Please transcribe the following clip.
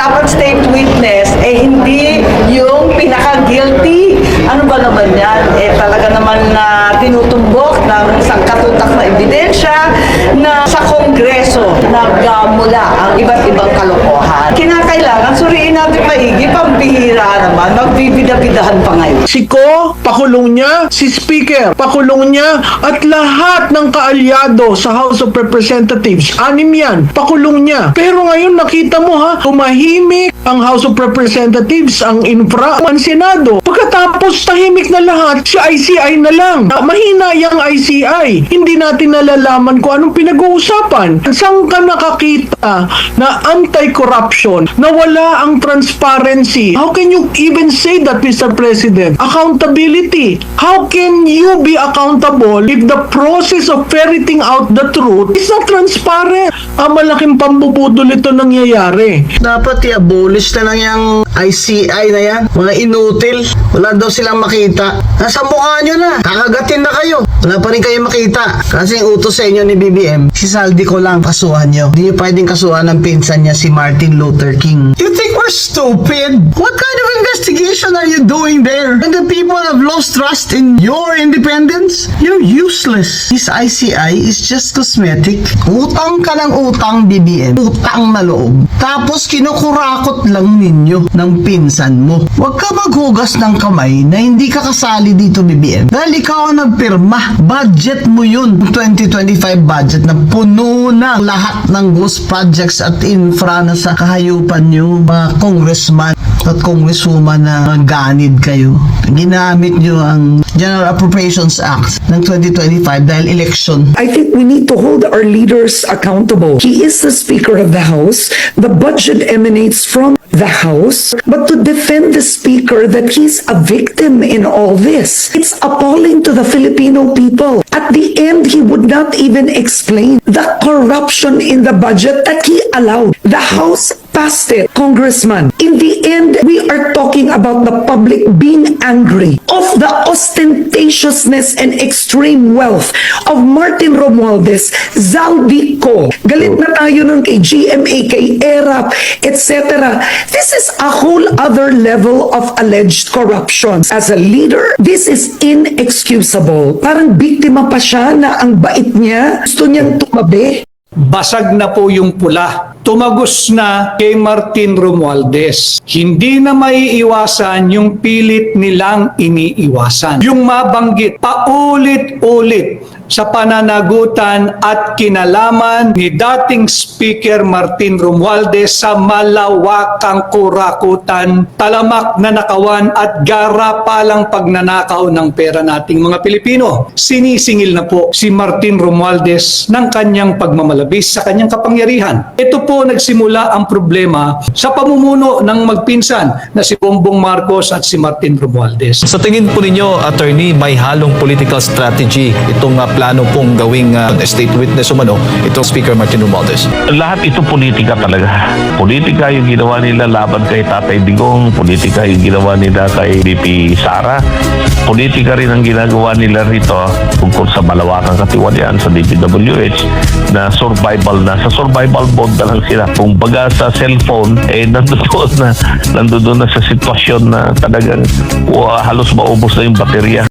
dapat state witness, eh hindi yung pinaka-guilty. Ano ba naman yan? Eh talaga naman na tinutumbok ng isang katutak na ebidensya na sa Kongreso nagmula ang iba't ibang kalokohan. Suriin natin maigi, pambihira naman, magbibida-bidahan pa ngayon. Si Ko, pakulong niya. Si Speaker, pakulong niya. At lahat ng kaalyado sa House of Representatives, anim yan, pakulong niya. Pero ngayon nakita mo ha, tumahimik ang House of Representatives, ang infra, ang Senado. Pagkatapos tahimik na lahat, si ICI na lang. Ah, Mahina yung ICI. Hindi natin nalalaman kung anong pinag-uusapan. Saan ka nakakita na anti-corruption, na wala ang transparency? How can you even say that, Mr. President? Accountability. How can you be accountable if the process of ferreting out the truth is not transparent? Ang malaking pambubudol ito nangyayari. Dapat i-abolish na lang yung ICI na yan. Mga inutil. Wala daw silang makita. Nasa mukha nyo na. Kakagatin na kayo. Wala pa rin kayo makita. Kasi yung utos sa inyo ni BBM, si Saldi ko lang kasuhan nyo. Hindi nyo pwedeng kasuhan ng pinsan niya si Martin Luther King. You think we're stupid? What kind of investigation are you doing there? When the have lost trust in your independence? You're useless. This ICI is just cosmetic. Utang ka ng utang, BBM. Utang na loob. Tapos kinukurakot lang ninyo ng pinsan mo. Huwag ka maghugas ng kamay na hindi ka kasali dito, BBM. Dahil ikaw ang nagpirma. Budget mo yun. 2025 budget na puno na lahat ng ghost projects at infra na sa kahayupan nyo, mga congressman at congresswoman na ganid kayo. Ginamit nyo ang General Appropriations Act ng 2025 dahil election. I think we need to hold our leaders accountable. He is the Speaker of the House. The budget emanates from the House. But to defend the Speaker that he's a victim in all this, it's appalling to the Filipino people. At the end, he would not even explain the corruption in the budget that he allowed. The House passed it, Congressman. In the end, we are talking about the public being angry of the ostentatiousness and extreme wealth of Martin Romualdez, Zaldico. Galit na tayo nun kay GMA, kay ERAP, etc. This is a whole other level of alleged corruption. As a leader, this is inexcusable. Parang biktima pa siya na ang bait niya, gusto niyang tumabi. Basag na po yung pula. Tumagos na kay Martin Romualdez. Hindi na maiiwasan yung pilit nilang iniiwasan. Yung mabanggit paulit-ulit sa pananagutan at kinalaman ni dating Speaker Martin Romualdez sa malawakang kurakutan, talamak na nakawan at garapalang pagnanakaw ng pera nating mga Pilipino. Sinisingil na po si Martin Romualdez ng kanyang pagmamalabis sa kanyang kapangyarihan. Ito po nagsimula ang problema sa pamumuno ng magpinsan na si Bongbong Marcos at si Martin Romualdez. Sa tingin po ninyo, attorney, may halong political strategy itong uh, plano pong gawing uh, state witness umano, itong Speaker Martin Romualdez. lahat ito politika talaga. Politika yung ginawa nila laban kay Tatay Digong, politika yung ginawa nila kay BP Sara, politika rin ang ginagawa nila rito tungkol sa malawakang katiwalian sa DPWH na survival na. Sa survival mode na lang sila. Kung baga sa cellphone, eh nandoon na, nandoon na sa sitwasyon na talagang uh, halos maubos na yung baterya.